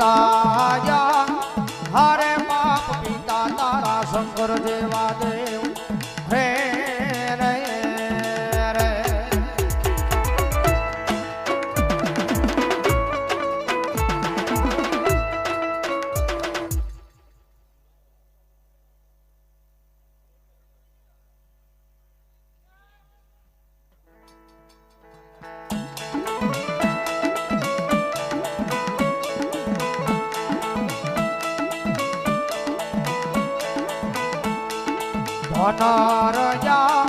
પિતા હરે બાપ પિતા તારા શંકર દેવ ધનરજા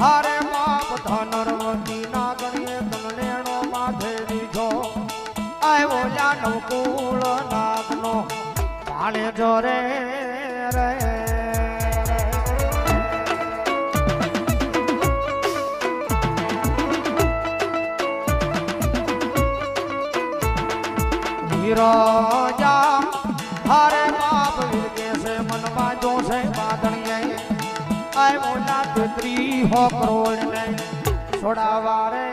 હારે બાપ ધનરવતી ના ગણીએ તમનેણો માથે દીધો આવ્યો જાનવ કુળ નાગનો પાણે રે. ધીરજા હારે બાપ છે, મનમાં જોશે બાંધણીએ. આય મોટા તેત્રી હો કરોડ ને છોડાવા રે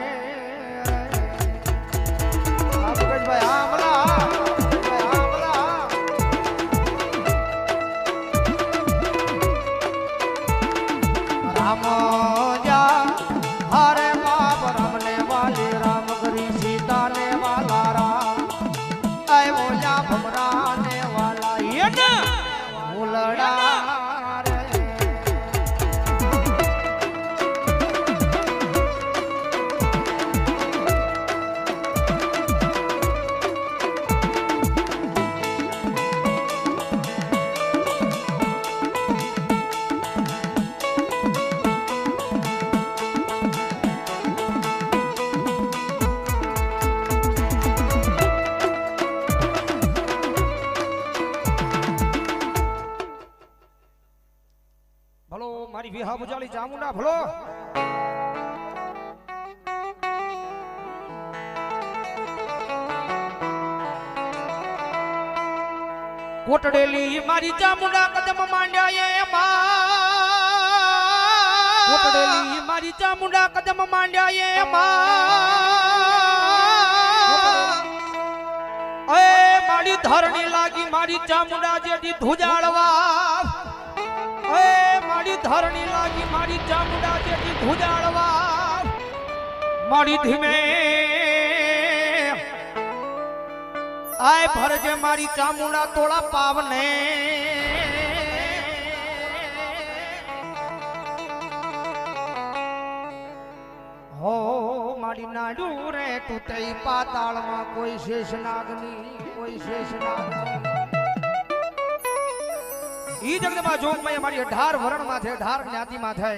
મગજભાઈ આમલા રમને વાલી રામ વિહા બુજાલી ચામુંડા ભલો. કોટડેલી મારી ચામુંડા કદમ માંડ્યા એમાં કોટડેલી મારી ચામુંડા કદમ માંડ્યા એ મારી ધરણી લાગી મારી ચામુંડા જેડી ધુજાળવા. મારી ધરણી લાગી મારી ચામુંડા જેથી ધુજાળવા. મારી ધીમે આય ભરજે મારી ચામુંડા તોળા પાવને. હો, મારી નાડું રે, તું તઈ પાતાળમાં કોઈ શેષ નાગની કોઈ શેષ નાગની ઈ જગદમાં જોગમાં મારી અઢાર વરણમાં છે અઢાર જ્ઞાતિમાં છે.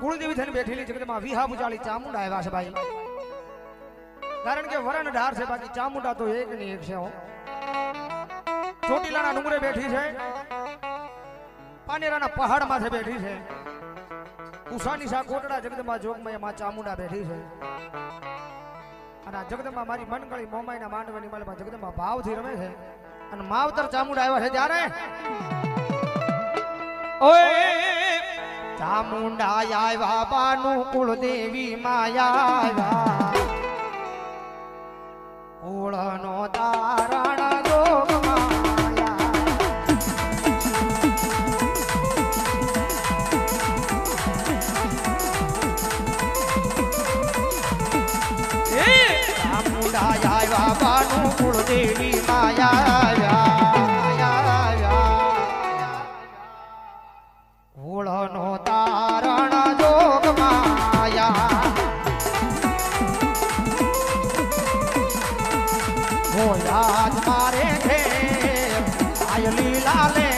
કુળદેવી થઈને બેઠેલી જગદમાં વિહા બુજાળી ચામુંડા આવ્યા છે ભાઈ. કારણ કે વરણ અઢાર છે, બાકી ચામુંડા તો એક ની એક છે ચોટીલાના ડુંગરે બેઠી છે. પાનેરાના પહાડ માથે બેઠી છે. ઉષાની સા કોટડા જગદમાં જોગમાં માં ચામુંડા બેઠી છે. અને આ જગદમાં મારી મનગળી મોમાઈના માંડવાની માલમાં જગદમાં ભાવથી રમે છે. અને માવતર ચામુંડ આવ્યા છે ત્યારે ઓય! ચામુંડા આવ્યા બાનું કુળદેવી માયા આવ્યા. કુળનો તારણ જોગ ચામુંડા આવ્યા બાનું કુળદેવી હોયાજ મારે ઘેર. આયલી લાલે